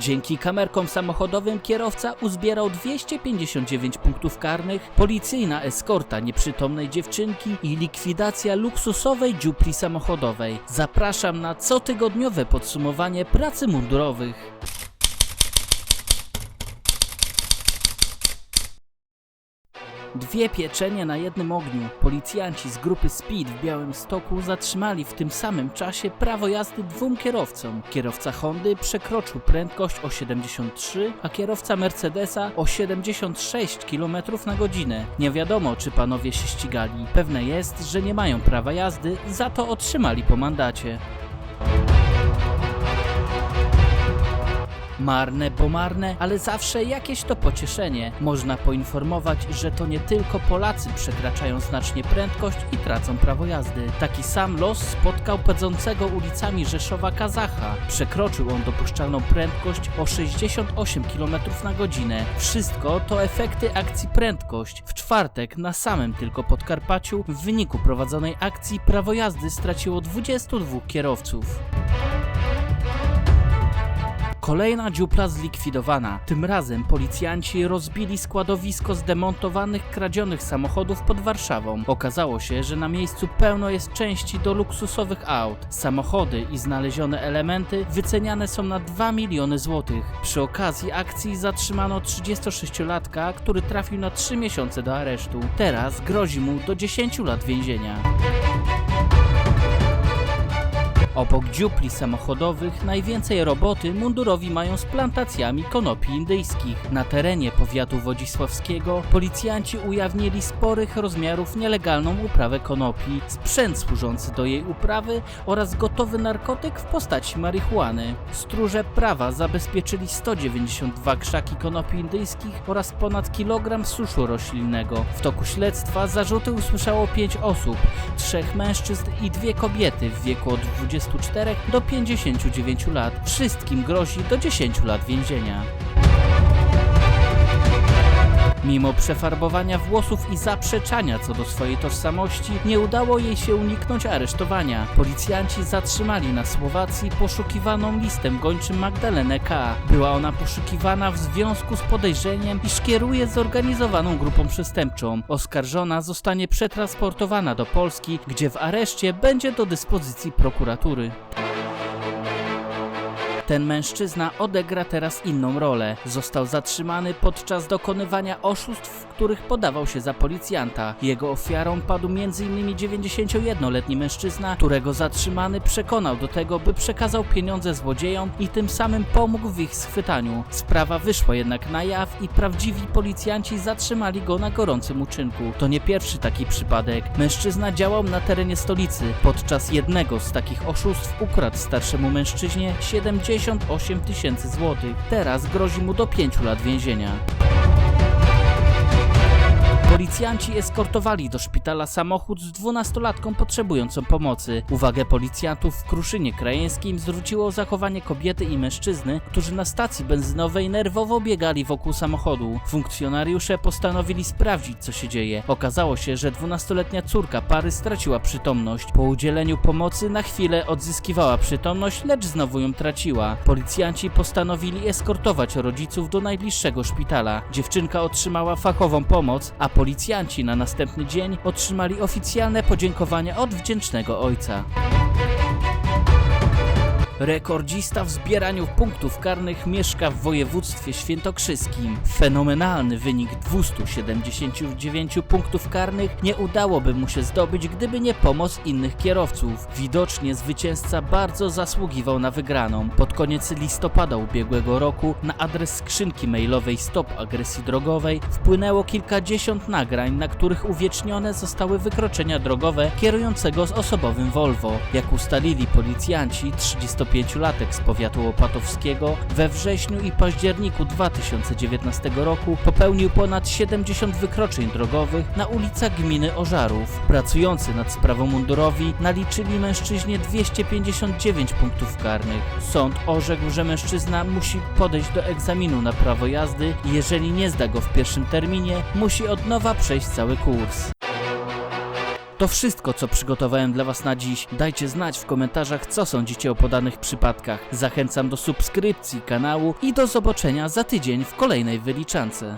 Dzięki kamerkom samochodowym kierowca uzbierał 259 punktów karnych, policyjna eskorta nieprzytomnej dziewczynki i likwidacja luksusowej dziupli samochodowej. Zapraszam na cotygodniowe podsumowanie pracy mundurowych. Dwie pieczenie na jednym ogniu. Policjanci z grupy Speed w Białymstoku zatrzymali w tym samym czasie prawo jazdy dwóm kierowcom. Kierowca Hondy przekroczył prędkość o 73, a kierowca Mercedesa o 76 km na godzinę. Nie wiadomo, czy panowie się ścigali. Pewne jest, że nie mają prawa jazdy, za to otrzymali po mandacie. Marne, bo marne, ale zawsze jakieś to pocieszenie. Można poinformować, że to nie tylko Polacy przekraczają znacznie prędkość i tracą prawo jazdy. Taki sam los spotkał pedzącego ulicami Rzeszowa Kazacha. Przekroczył on dopuszczalną prędkość o 68 km na godzinę. Wszystko to efekty akcji prędkość. W czwartek na samym tylko Podkarpaciu w wyniku prowadzonej akcji prawo jazdy straciło 22 kierowców. Kolejna dziupla zlikwidowana. Tym razem policjanci rozbili składowisko zdemontowanych kradzionych samochodów pod Warszawą. Okazało się, że na miejscu pełno jest części do luksusowych aut. Samochody i znalezione elementy wyceniane są na 2 miliony złotych. Przy okazji akcji zatrzymano 36-latka, który trafił na 3 miesiące do aresztu. Teraz grozi mu do 10 lat więzienia. Obok dziupli samochodowych najwięcej roboty mundurowi mają z plantacjami konopi indyjskich. Na terenie powiatu wodzisławskiego policjanci ujawnili sporych rozmiarów nielegalną uprawę konopi, sprzęt służący do jej uprawy oraz gotowy narkotyk w postaci marihuany. Stróże prawa zabezpieczyli 192 krzaki konopi indyjskich oraz ponad kilogram suszu roślinnego. W toku śledztwa zarzuty usłyszało 5 osób, trzech mężczyzn i dwie kobiety w wieku od 24 do 59 lat. Wszystkim grozi do 10 lat więzienia. Mimo przefarbowania włosów i zaprzeczania co do swojej tożsamości, nie udało jej się uniknąć aresztowania. Policjanci zatrzymali na Słowacji poszukiwaną listem gończym Magdalenę K. Była ona poszukiwana w związku z podejrzeniem, iż kieruje zorganizowaną grupą przestępczą. Oskarżona zostanie przetransportowana do Polski, gdzie w areszcie będzie do dyspozycji prokuratury. Ten mężczyzna odegra teraz inną rolę. Został zatrzymany podczas dokonywania oszustw, w których podawał się za policjanta. Jego ofiarą padł m.in. 91-letni mężczyzna, którego zatrzymany przekonał do tego, by przekazał pieniądze złodziejom i tym samym pomógł w ich schwytaniu. Sprawa wyszła jednak na jaw i prawdziwi policjanci zatrzymali go na gorącym uczynku. To nie pierwszy taki przypadek. Mężczyzna działał na terenie stolicy. Podczas jednego z takich oszustw ukradł starszemu mężczyźnie 78 tysięcy złotych. Teraz grozi mu do 5 lat więzienia. Policjanci eskortowali do szpitala samochód z dwunastolatką potrzebującą pomocy. Uwagę policjantów w Kruszynie Krajeńskim zwróciło zachowanie kobiety i mężczyzny, którzy na stacji benzynowej nerwowo biegali wokół samochodu. Funkcjonariusze postanowili sprawdzić, co się dzieje. Okazało się, że dwunastoletnia córka pary straciła przytomność. Po udzieleniu pomocy na chwilę odzyskiwała przytomność, lecz znowu ją traciła. Policjanci postanowili eskortować rodziców do najbliższego szpitala. Dziewczynka otrzymała fachową pomoc, a policjanci na następny dzień otrzymali oficjalne podziękowania od wdzięcznego ojca. Rekordzista w zbieraniu punktów karnych mieszka w województwie świętokrzyskim. Fenomenalny wynik 279 punktów karnych nie udałoby mu się zdobyć, gdyby nie pomoc innych kierowców. Widocznie zwycięzca bardzo zasługiwał na wygraną. Pod koniec listopada ubiegłego roku na adres skrzynki mailowej Stop Agresji Drogowej wpłynęło kilkadziesiąt nagrań, na których uwiecznione zostały wykroczenia drogowe kierującego z osobowym Volvo. Jak ustalili policjanci, 35-latek z powiatu opatowskiego we wrześniu i październiku 2019 roku popełnił ponad 70 wykroczeń drogowych na ulicach gminy Ożarów. Pracujący nad sprawą mundurowi naliczyli mężczyźnie 259 punktów karnych. Sąd orzekł, że mężczyzna musi podejść do egzaminu na prawo jazdy i jeżeli nie zda go w pierwszym terminie, musi od nowa przejść cały kurs. To wszystko, co przygotowałem dla Was na dziś. Dajcie znać w komentarzach, co sądzicie o podanych przypadkach. Zachęcam do subskrypcji kanału i do zobaczenia za tydzień w kolejnej wyliczance.